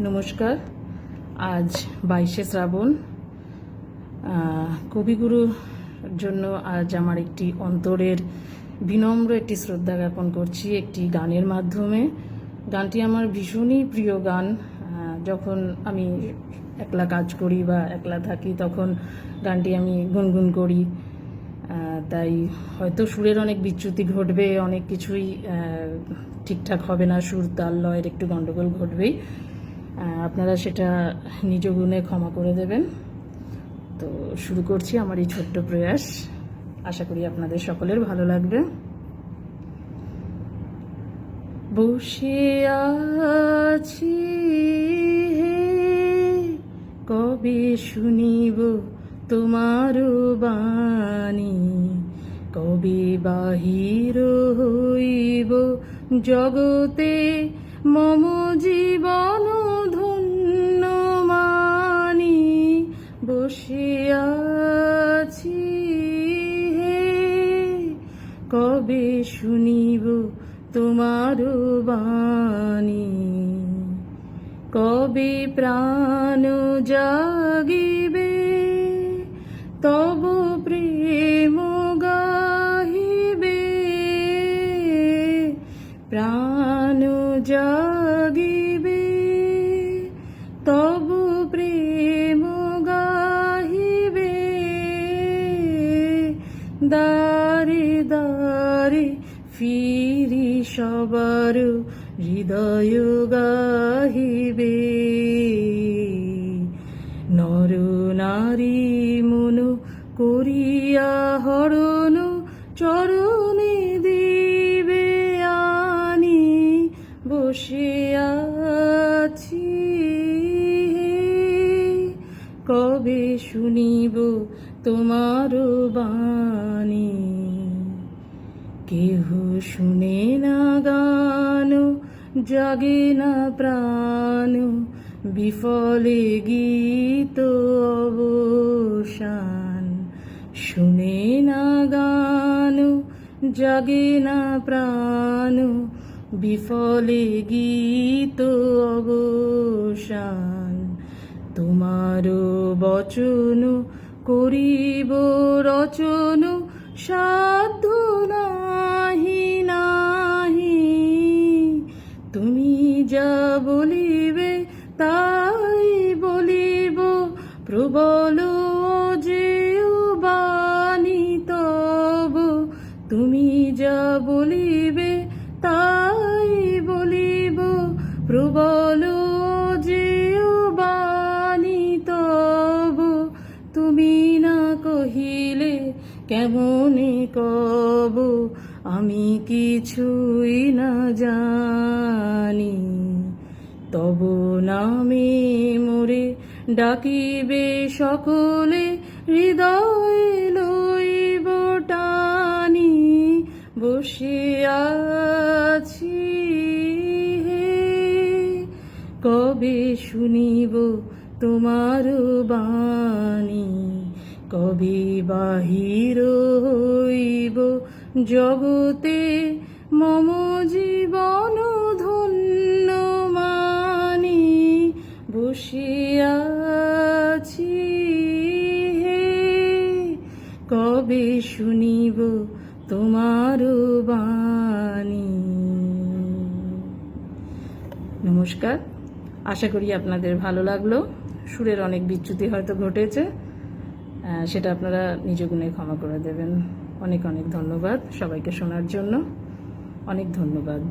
নমস্কার। আজ বাইশে শ্রাবণ। কবিগুরুর জন্য আজ আমার একটি অন্তরের বিনম্র একটি শ্রদ্ধা জ্ঞাপন করছি একটি গানের মাধ্যমে। গানটি আমার ভীষণই প্রিয় গান। যখন আমি একলা কাজ করি বা একলা থাকি, তখন গানটি আমি গুনগুন করি। তাই হয়তো সুরের অনেক বিচ্যুতি ঘটবে, অনেক কিছুই ঠিকঠাক হবে না। সুর, তাল, লয়ের একটু গণ্ডগোল ঘটবেই। আপনারা সেটা নিজ গুণে ক্ষমা করে দেবেন। তো শুরু করছি আমার এই ছোট্ট প্রয়াস। আশা করি আপনাদের সকলের ভালো লাগবে। বসে আছি হে, কবে শুনিব তোমার বাণী? কবে বাহির হইব জগতে মম জীবন ধন্য মানি বসিয়াছি হে। কবে শুনিব তোমার বাণী? কবে প্রাণ জাগিবে? তব প্রেম গাহিবে। প্রাণ জাগিবে তব প্রেম গাহিবে। দারে দারে ফিরি সবার হৃদয় গাহিবে। নর নারী মন বসে আছি কবে শুনিব তোমার বাণী? কেহ শুনে না গান, জাগে না প্রাণ। বিফলে গীত অবসান, শুনে না গান, জাগে না প্রাণ। বিফলে গীত অবসান। তোমার বচন করিব রচন সাধ্য নাহি নাহি। তুমি যা বলিবে, তাই বলিব। প্রবল যে বাণী তব। তুমি যা বলিবে তাই বলিব, প্রবল যে তব, তুমি না কহিলে কেমনে কব? আমি কিছুই না জানি, তব নামে মোরে ডাকিবে সকলে, হৃদয় লইব টানি বসে কবে শুনিব তোমার বাণী? কবে বাহির হইব জগতে? মম জীবন ধন্য মানি। বসিয়াছি হে। কবে শুনিব তোমার বাণী? নমস্কার। আশা করি আপনাদের ভালো লাগল। সুরের অনেক বিচ্যুতি হয়তো ঘটেছে। সেটা আপনারা নিজ গুণে ক্ষমা করে দেবেন। অনেক অনেক ধন্যবাদ সবাইকে শোনার জন্য। অনেক ধন্যবাদ।